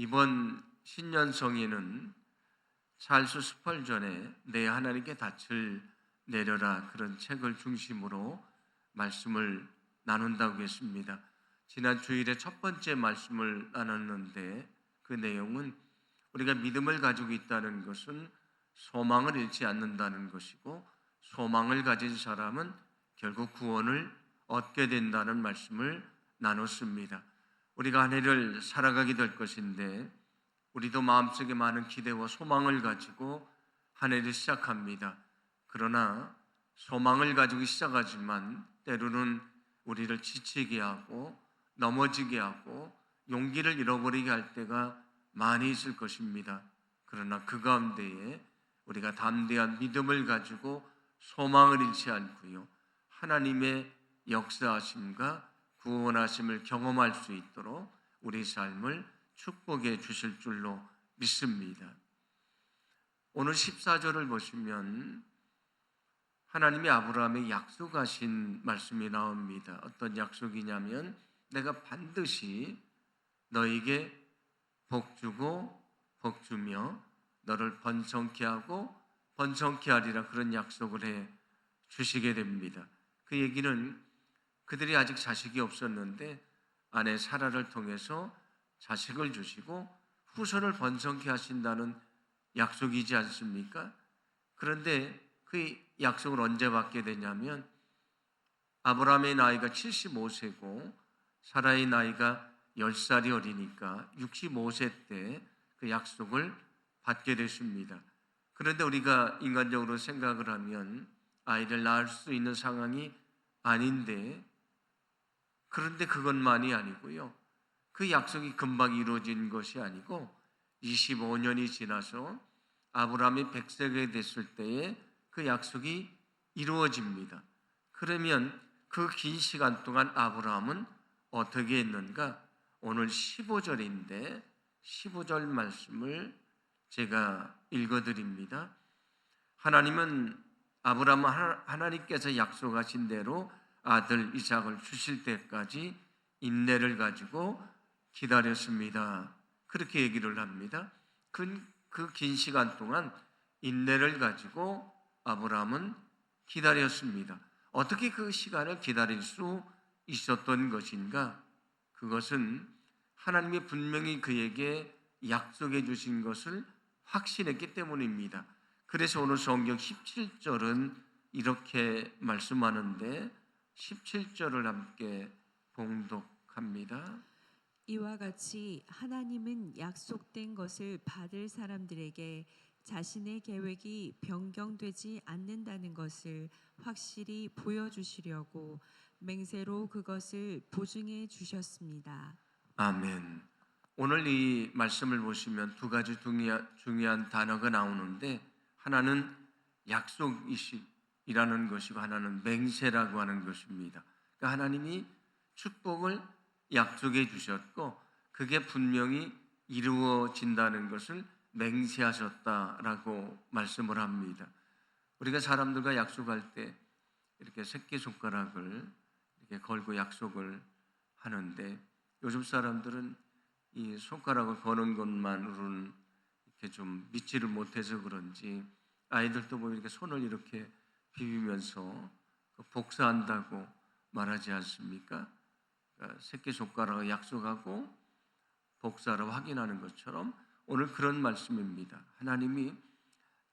이번 신년성에는 찰스 스펄전의 내 하나님께 닻을 내려라 그런 책을 중심으로 말씀을 나눈다고 했습니다. 지난 주일에 첫 번째 말씀을 나눴는데 그 내용은 우리가 믿음을 가지고 있다는 것은 소망을 잃지 않는다는 것이고 소망을 가진 사람은 결국 구원을 얻게 된다는 말씀을 나눴습니다. 우리가 한 해를 살아가게 될 것인데 우리도 마음속에 많은 기대와 소망을 가지고 한 해를 시작합니다. 그러나 소망을 가지고 시작하지만 때로는 우리를 지치게 하고 넘어지게 하고 용기를 잃어버리게 할 때가 많이 있을 것입니다. 그러나 그 가운데에 우리가 담대한 믿음을 가지고 소망을 잃지 않고요. 하나님의 역사하심과 구원하심을 경험할 수 있도록 우리 삶을 축복해 주실 줄로 믿습니다. 오늘 14절을 보시면 하나님이 아브라함에 약속하신 말씀이 나옵니다. 어떤 약속이냐면 내가 반드시 너에게 복 주고 복 주며 너를 번성케 하고 번성케 하리라 그런 약속을 해 주시게 됩니다. 그 얘기는 그들이 아직 자식이 없었는데 아내 사라를 통해서 자식을 주시고 후손을 번성케 하신다는 약속이지 않습니까? 그런데 그 약속을 언제 받게 되냐면 아브라함의 나이가 75세고 사라의 나이가 10살이 어리니까 65세 때 그 약속을 받게 됐습니다. 그런데 우리가 인간적으로 생각을 하면 아이를 낳을 수 있는 상황이 아닌데 그런데 그것만이 아니고요. 그 약속이 금방 이루어진 것이 아니고 25년이 지나서 아브라함이 100세가 됐을 때에 그 약속이 이루어집니다. 그러면 그 긴 시간 동안 아브라함은 어떻게 했는가? 오늘 15절인데 15절 말씀을 제가 읽어드립니다. 하나님은 아브라함 하나님께서 약속하신 대로 아들 이삭을 주실 때까지 인내를 가지고 기다렸습니다. 그렇게 얘기를 합니다. 그 긴 시간 동안 인내를 가지고 아브라함은 기다렸습니다. 어떻게 그 시간을 기다릴 수 있었던 것인가? 그것은 하나님이 분명히 그에게 약속해 주신 것을 확신했기 때문입니다. 그래서 오늘 성경 17절은 이렇게 말씀하는데 17절을 함께 봉독합니다. 이와 같이 하나님은 약속된 것을 받을 사람들에게 자신의 계획이 변경되지 않는다는 것을 확실히 보여주시려고 맹세로 그것을 보증해 주셨습니다. 아멘. 오늘 이 말씀을 보시면 두 가지 중요한, 단어가 나오는데 하나는 약속이 라는 것이고 하나는 맹세라고 하는 것입니다. 그러니까 하나님이 축복을 약속해 주셨고 그게 분명히 이루어진다는 것을 맹세하셨다라고 말씀을 합니다. 우리가 사람들과 약속할 때 이렇게 새끼 손가락을 이렇게 걸고 약속을 하는데 요즘 사람들은 이 손가락을 거는 것만으로는 이렇게 좀 믿지를 못해서 그런지 아이들도 뭐 이렇게 손을 이렇게 비비면서 복사한다고 말하지 않습니까? 그러니까 새끼 손가락을 약속하고 복사를 확인하는 것처럼 오늘 그런 말씀입니다. 하나님이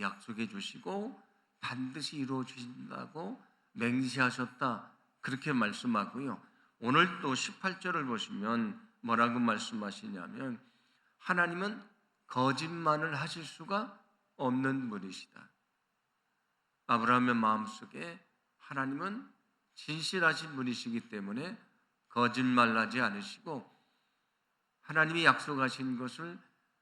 약속해 주시고 반드시 이루어 주신다고 맹세하셨다. 그렇게 말씀하고요. 오늘 또 18절을 보시면 뭐라고 말씀하시냐면 하나님은 거짓말을 하실 수가 없는 분이시다. 아브라함의 마음속에 하나님은 진실하신 분이시기 때문에 거짓말하지 않으시고 하나님이 약속하신 것을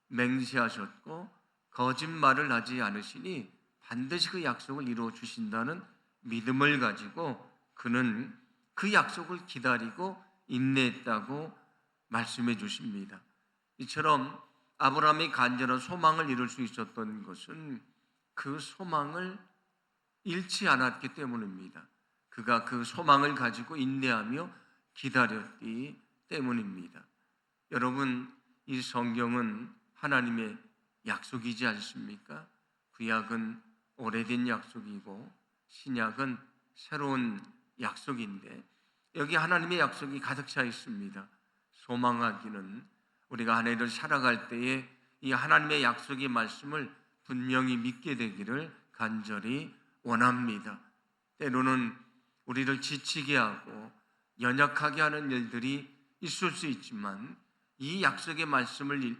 맹세하셨고 거짓말을 하지 않으시니 반드시 그 약속을 이루어 주신다는 믿음을 가지고 그는 그 약속을 기다리고 인내했다고 말씀해 주십니다. 이처럼 아브라함이 간절한 소망을 이룰 수 있었던 것은 그 소망을 잃지 않았기 때문입니다. 그가 그 소망을 가지고 인내하며 기다렸기 때문입니다. 여러분, 이 성경은 하나님의 약속이지 않습니까? 구약은 오래된 약속이고 신약은 새로운 약속인데 여기 하나님의 약속이 가득 차 있습니다. 소망하기는 우리가 한 해를 살아갈 때에 이 하나님의 약속의 말씀을 분명히 믿게 되기를 간절히 원합니다. 때로는 우리를 지치게 하고 연약하게 하는 일들이 있을 수 있지만 이 약속의 말씀을 일-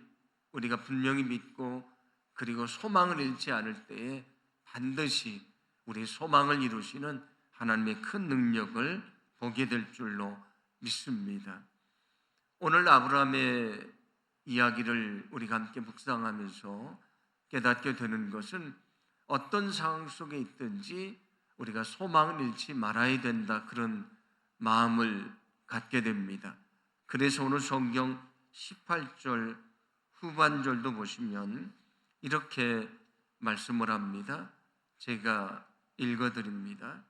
우리가 분명히 믿고 그리고 소망을 잃지 않을 때에 반드시 우리 소망을 이루시는 하나님의 큰 능력을 보게 될 줄로 믿습니다. 오늘 아브라함의 이야기를 우리가 함께 묵상하면서 깨닫게 되는 것은 어떤 상황 속에 있든지 우리가 소망을 잃지 말아야 된다 그런 마음을 갖게 됩니다. 그래서 오늘 성경 18절 후반절도 보시면 이렇게 말씀을 합니다. 제가 읽어드립니다.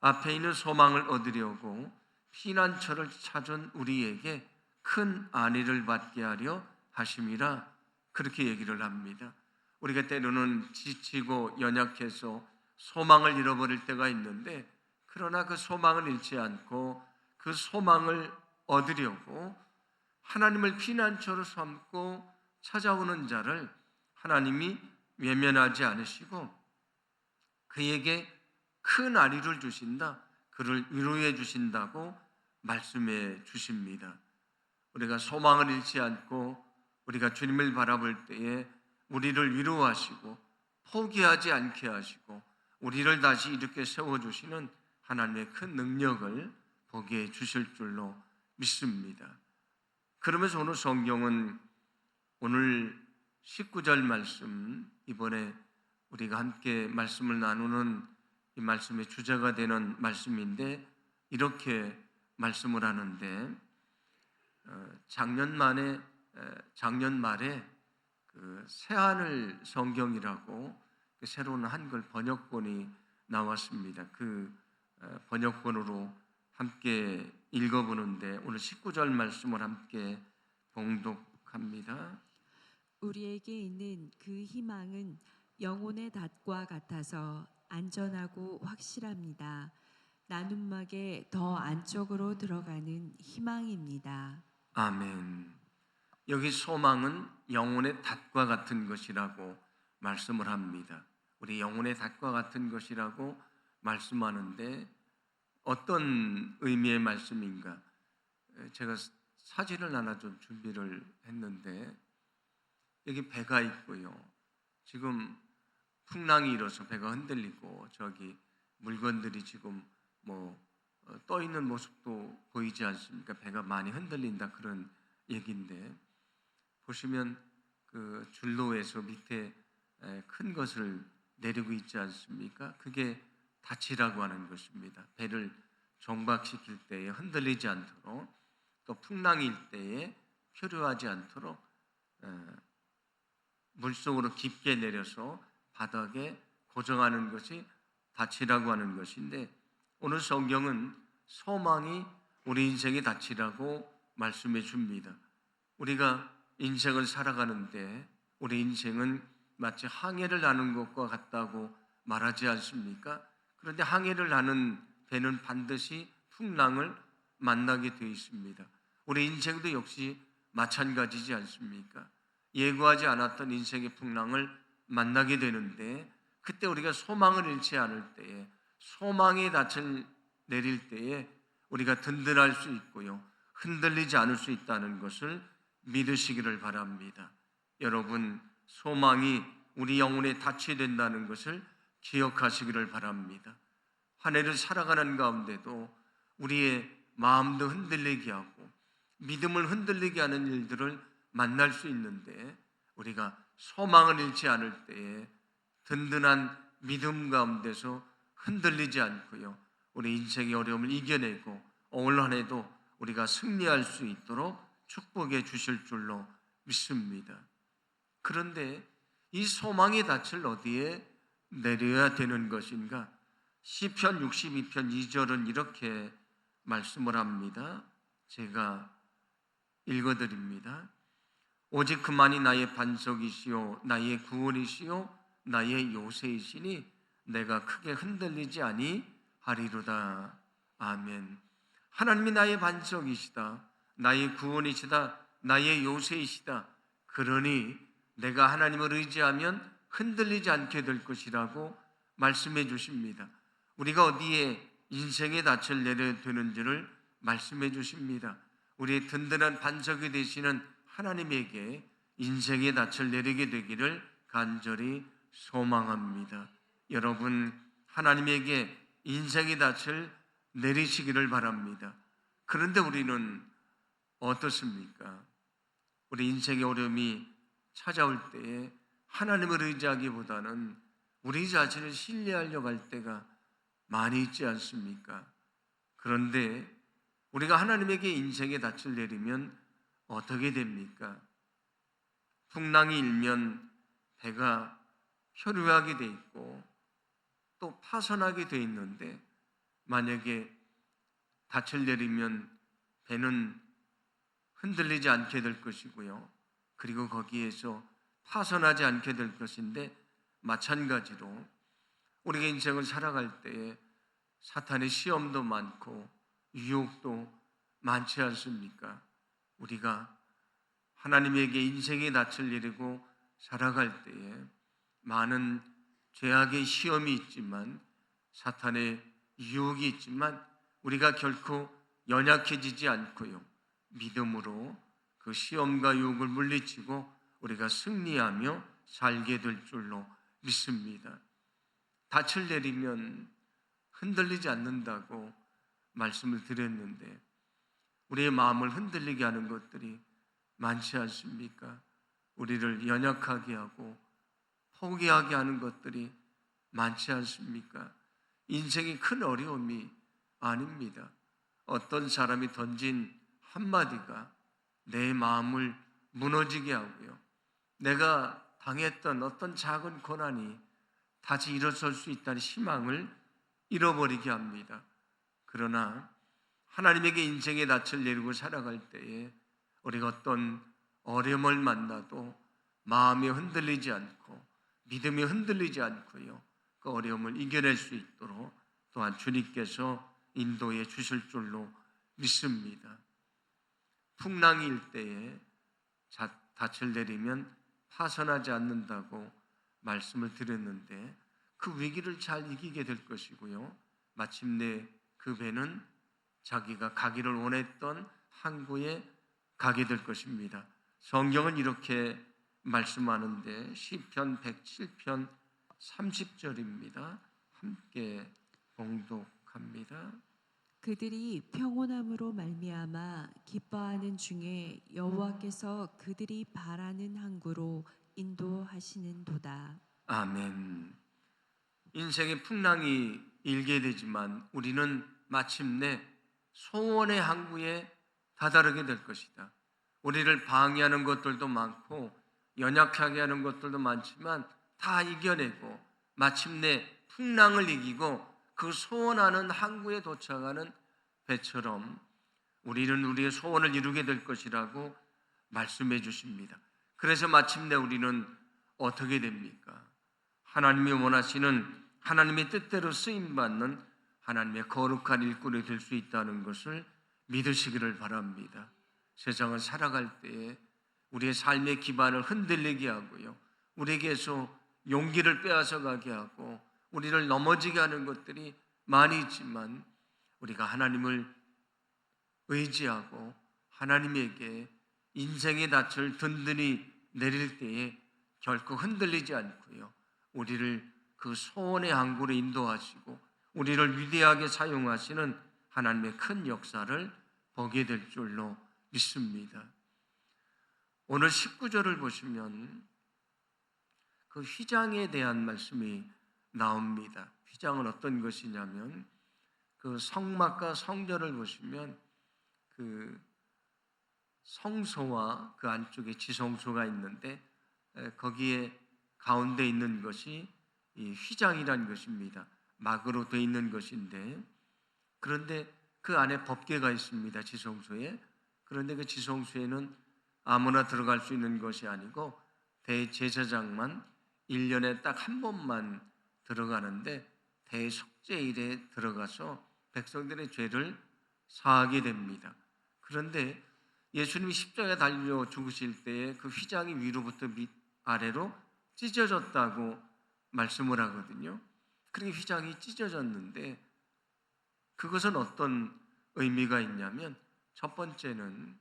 앞에 있는 소망을 얻으려고 피난처를 찾은 우리에게 큰 안위를 받게 하려 하심이라 그렇게 얘기를 합니다. 우리가 때로는 지치고 연약해서 소망을 잃어버릴 때가 있는데 그러나 그 소망을 잃지 않고 그 소망을 얻으려고 하나님을 피난처로 삼고 찾아오는 자를 하나님이 외면하지 않으시고 그에게 큰 아리를 주신다. 그를 위로해 주신다고 말씀해 주십니다. 우리가 소망을 잃지 않고 우리가 주님을 바라볼 때에 우리를 위로하시고 포기하지 않게 하시고 우리를 다시 이렇게 세워 주시는 하나님의 큰 능력을 보게 해 주실 줄로 믿습니다. 그러면서 오늘 성경은 오늘 19절 말씀 이번에 우리가 함께 말씀을 나누는 이 말씀의 주제가 되는 말씀인데 이렇게 말씀을 하는데 어, 작년 만에 에, 작년 말에 그 새하늘 성경이라고 그 새로운 한글 번역본이 나왔습니다. 그 어, 번역본으로 함께 읽어보는데 오늘 19절 말씀을 함께 봉독합니다. 우리에게 있는 그 희망은 영혼의 닷과 같아서 안전하고 확실합니다. 나눔막의 더 안쪽으로 들어가는 희망입니다. 아멘. 여기 소망은 영혼의 닷과 같은 것이라고 말씀을 합니다. 우리 영혼의 닷과 같은 것이라고 말씀하는데 어떤 의미의 말씀인가? 에, 제가 사진을 하나 좀 준비를 했는데 여기 배가 있고요. 지금 풍랑이 일어서 배가 흔들리고 저기 물건들이 지금 뭐 떠 있는 모습도 보이지 않습니까? 배가 많이 흔들린다 그런 얘기인데 보시면 그 줄로에서 밑에 에, 큰 것을 내리고 있지 않습니까? 그게 닻이라고 하는 것입니다. 배를 정박시킬 때에 흔들리지 않도록 또 풍랑일 때에 표류하지 않도록 에, 물속으로 깊게 내려서 바닥에 고정하는 것이 닻이라고 하는 것인데 오늘 성경은 소망이 우리 인생의 닻이라고 말씀해 줍니다. 우리가 인생을 살아가는데 우리 인생은 마치 항해를 나는 것과 같다고 말하지 않습니까? 그런데 항해를 나는 배는 반드시 풍랑을 만나게 되어 있습니다. 우리 인생도 역시 마찬가지지 않습니까? 예고하지 않았던 인생의 풍랑을 만나게 되는데 그때 우리가 소망을 잃지 않을 때에 소망의 닻을 내릴 때에 우리가 든든할 수 있고요. 흔들리지 않을 수 있다는 것을 믿으시기를 바랍니다. 여러분, 소망이 우리 영혼의 닻이 된다는 것을 기억하시기를 바랍니다. 한 해를 살아가는 가운데도 우리의 마음도 흔들리게 하고 믿음을 흔들리게 하는 일들을 만날 수 있는데 우리가 소망을 잃지 않을 때에 든든한 믿음 가운데서 흔들리지 않고요. 우리 인생의 어려움을 이겨내고 올 한해도 우리가 승리할 수 있도록 축복해 주실 줄로 믿습니다. 그런데 이 소망의 닻을 어디에 내려야 되는 것인가? 시편 62편 2절은 이렇게 말씀을 합니다. 제가 읽어 드립니다. 오직 그만이 나의 반석이시요 나의 구원이시요 나의 요새이시니 내가 크게 흔들리지 아니하리로다. 아멘. 하나님이 나의 반석이시다. 나의 구원이시다. 나의 요새이시다. 그러니 내가 하나님을 의지하면 흔들리지 않게 될 것이라고 말씀해 주십니다. 우리가 어디에 인생의 낯을 내려야 되는지를 말씀해 주십니다. 우리의 든든한 반석이 되시는 하나님에게 인생의 낯을 내리게 되기를 간절히 소망합니다. 여러분, 하나님에게 인생의 낯을 내리시기를 바랍니다. 그런데 우리는 어떻습니까? 우리 인생의 어려움이 찾아올 때에 하나님을 의지하기보다는 우리 자신을 신뢰하려고 할 때가 많이 있지 않습니까? 그런데 우리가 하나님에게 인생의 낯을 내리면 어떻게 됩니까? 풍랑이 일면 배가 표류하게 돼 있고 또 파손하게 돼 있는데 만약에 낯을 내리면 배는 흔들리지 않게 될 것이고요. 그리고 거기에서 파손하지 않게 될 것인데 마찬가지로 우리가 인생을 살아갈 때에 사탄의 시험도 많고 유혹도 많지 않습니까? 우리가 하나님에게 인생의 낯을 내리고 살아갈 때에 많은 죄악의 시험이 있지만 사탄의 유혹이 있지만 우리가 결코 연약해지지 않고요. 믿음으로 그 시험과 유혹을 물리치고 우리가 승리하며 살게 될 줄로 믿습니다. 닻을 내리면 흔들리지 않는다고 말씀을 드렸는데 우리의 마음을 흔들리게 하는 것들이 많지 않습니까? 우리를 연약하게 하고 포기하게 하는 것들이 많지 않습니까? 인생이 큰 어려움이 아닙니다. 어떤 사람이 던진 한마디가 내 마음을 무너지게 하고요. 내가 당했던 어떤 작은 고난이 다시 일어설 수 있다는 희망을 잃어버리게 합니다. 그러나 하나님에게 인생의 낯을 내리고 살아갈 때에 우리가 어떤 어려움을 만나도 마음이 흔들리지 않고 믿음이 흔들리지 않고요. 그 어려움을 이겨낼 수 있도록 또한 주님께서 인도해 주실 줄로 믿습니다. 풍랑일 때에 자- 닻을 내리면 파손하지 않는다고 말씀을 드렸는데 그 위기를 잘 이기게 될 것이고요. 마침내 그 배는 자기가 가기를 원했던 항구에 가게 될 것입니다. 성경은 이렇게 말씀하는데 시편 107편 30절입니다. 함께 봉독합니다. 그들이 평온함으로 말미암아 기뻐하는 중에 여호와께서 그들이 바라는 항구로 인도하시는도다. 아멘. 인생의 풍랑이 일게 되지만 우리는 마침내 소원의 항구에 다다르게 될 것이다. 우리를 방해하는 것들도 많고 연약하게 하는 것들도 많지만 다 이겨내고 마침내 풍랑을 이기고 그 소원하는 항구에 도착하는 배처럼 우리는 우리의 소원을 이루게 될 것이라고 말씀해 주십니다. 그래서 마침내 우리는 어떻게 됩니까? 하나님이 원하시는 하나님의 뜻대로 쓰임 받는 하나님의 거룩한 일꾼이 될 수 있다는 것을 믿으시기를 바랍니다. 세상을 살아갈 때에 우리의 삶의 기반을 흔들리게 하고요. 우리에게서 용기를 빼앗아 가게 하고 우리를 넘어지게 하는 것들이 많이 있지만 우리가 하나님을 의지하고 하나님에게 인생의 낯을 든든히 내릴 때에 결코 흔들리지 않고요. 우리를 그 소원의 항구로 인도하시고 우리를 위대하게 사용하시는 하나님의 큰 역사를 보게 될 줄로 믿습니다. 오늘 19절을 보시면 그 휘장에 대한 말씀이 나옵니다. 휘장은 어떤 것이냐면 그 성막과 성전을 보시면 그 성소와 그 안쪽에 지성소가 있는데 에, 거기에 가운데 있는 것이 이 휘장이라는 것입니다. 막으로 되어 있는 것인데 그런데 그 안에 법궤가 있습니다. 지성소에. 그런데 그 지성소에는 아무나 들어갈 수 있는 것이 아니고 대제사장만 1년에 딱 한 번만 들어가는데 대속죄일에 들어가서 백성들의 죄를 사하게 됩니다. 그런데 예수님이 십자가에 달려 죽으실 때에 그 휘장이 위로부터 밑 아래로 찢어졌다고 말씀을 하거든요. 그렇게 휘장이 찢어졌는데 그것은 어떤 의미가 있냐면 첫 번째는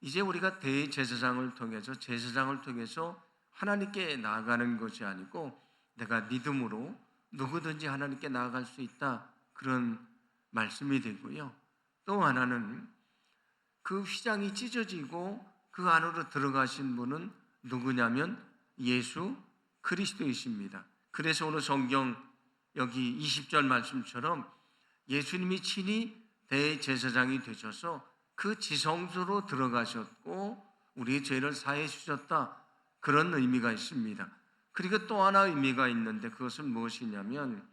이제 우리가 대제사장을 통해서 제사장을 통해서 하나님께 나아가는 것이 아니고 내가 믿음으로 누구든지 하나님께 나아갈 수 있다 그런 말씀이 되고요. 또 하나는 그 휘장이 찢어지고 그 안으로 들어가신 분은 누구냐면 예수 그리스도이십니다. 그래서 오늘 성경 여기 20절 말씀처럼 예수님이 친히 대제사장이 되셔서 그 지성소로 들어가셨고 우리의 죄를 사해 주셨다. 그런 의미가 있습니다. 그리고 또 하나 의미가 있는데 그것은 무엇이냐면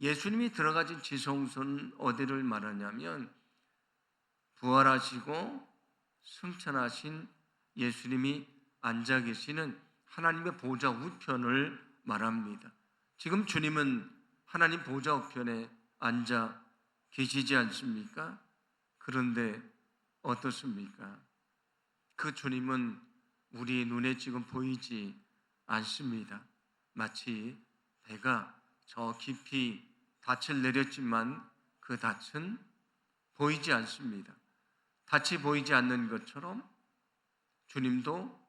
예수님이 들어가신 지성소는 어디를 말하냐면 부활하시고 승천하신 예수님이 앉아 계시는 하나님의 보좌 우편을 말합니다. 지금 주님은 하나님 보좌 우편에 앉아 계시지 않습니까? 그런데 어떻습니까? 그 주님은 우리 눈에 지금 보이지 않습니다. 마치 배가 저 깊이 닻을 내렸지만 그 닻은 보이지 않습니다. 닻이 보이지 않는 것처럼 주님도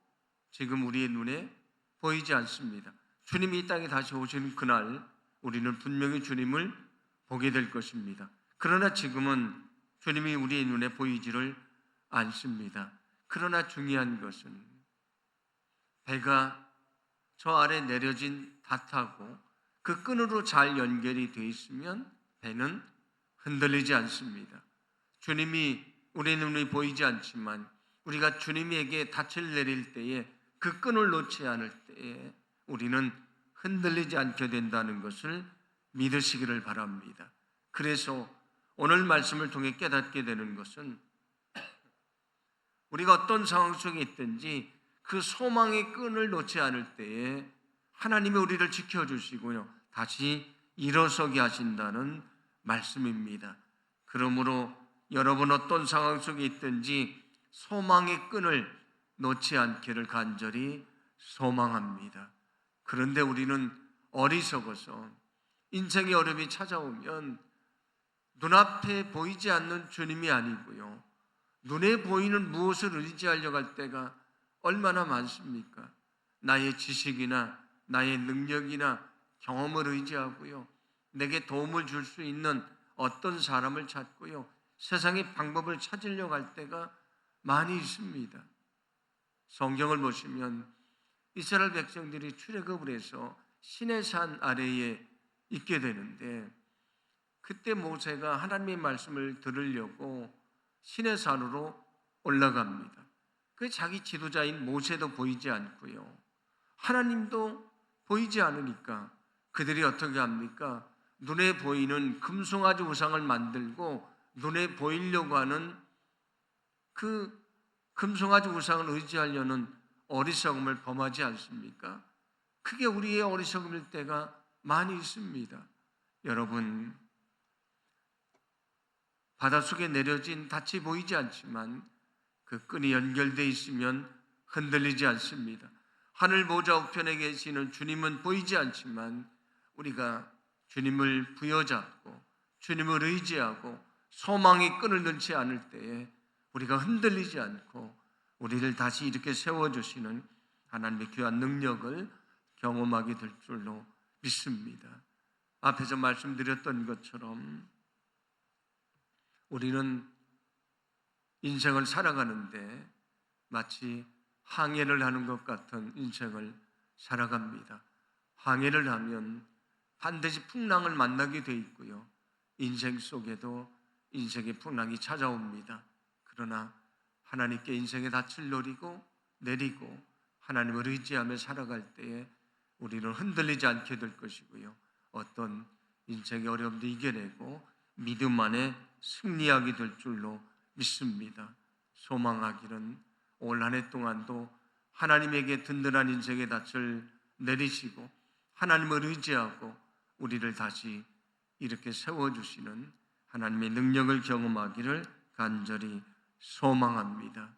지금 우리의 눈에 보이지 않습니다. 주님이 이 땅에 다시 오시는 그날 우리는 분명히 주님을 보게 될 것입니다. 그러나 지금은 주님이 우리의 눈에 보이지를 않습니다. 그러나 중요한 것은 배가 저 아래 내려진 닷하고 그 끈으로 잘 연결이 되어 있으면 배는 흔들리지 않습니다. 주님이 우리 눈에 보이지 않지만 우리가 주님에게 닻을 내릴 때에 그 끈을 놓지 않을 때에 우리는 흔들리지 않게 된다는 것을 믿으시기를 바랍니다. 그래서 오늘 말씀을 통해 깨닫게 되는 것은 우리가 어떤 상황 속에 있든지 그 소망의 끈을 놓지 않을 때에 하나님이 우리를 지켜주시고요. 다시 일어서게 하신다는 말씀입니다. 그러므로 여러분 어떤 상황 속에 있든지 소망의 끈을 놓지 않기를 간절히 소망합니다. 그런데 우리는 어리석어서 인생의 어려움이 찾아오면 눈앞에 보이지 않는 주님이 아니고요. 눈에 보이는 무엇을 의지하려고 할 때가 얼마나 많습니까? 나의 지식이나 나의 능력이나 경험을 의지하고요. 내게 도움을 줄 수 있는 어떤 사람을 찾고요. 세상의 방법을 찾으려고 할 때가 많이 있습니다. 성경을 보시면 이스라엘 백성들이 출애굽을 해서 신의 산 아래에 있게 되는데 그때 모세가 하나님의 말씀을 들으려고 신의 산으로 올라갑니다. 그 자기 지도자인 모세도 보이지 않고요. 하나님도 보이지 않으니까 그들이 어떻게 합니까? 눈에 보이는 금송아지 우상을 만들고 눈에 보이려고 하는 그 금송아지 우상을 의지하려는 어리석음을 범하지 않습니까? 그게 우리의 어리석음일 때가 많이 있습니다. 여러분, 바닷속에 내려진 닻이 보이지 않지만 그 끈이 연결되어 있으면 흔들리지 않습니다. 하늘 보좌 우편에 계시는 주님은 보이지 않지만 우리가 주님을 부여잡고 주님을 의지하고 소망의 끈을 넣지 않을 때에 우리가 흔들리지 않고 우리를 다시 이렇게 세워주시는 하나님의 귀한 능력을 경험하게 될 줄로 믿습니다. 앞에서 말씀드렸던 것처럼 우리는 인생을 살아가는데 마치 항해를 하는 것 같은 인생을 살아갑니다. 항해를 하면 반드시 풍랑을 만나게 돼 있고요. 인생 속에도 인생의 풍랑이 찾아옵니다. 그러나 하나님께 인생의 닻을 노리고 내리고 하나님을 의지하며 살아갈 때에 우리는 흔들리지 않게 될 것이고요. 어떤 인생의 어려움도 이겨내고 믿음 안에 승리하게 될 줄로 믿습니다. 소망하기는 올 한 해 동안도 하나님에게 든든한 인생의 닻을 내리시고 하나님을 의지하고 우리를 다시 이렇게 세워주시는 하나님의 능력을 경험하기를 간절히 소망합니다.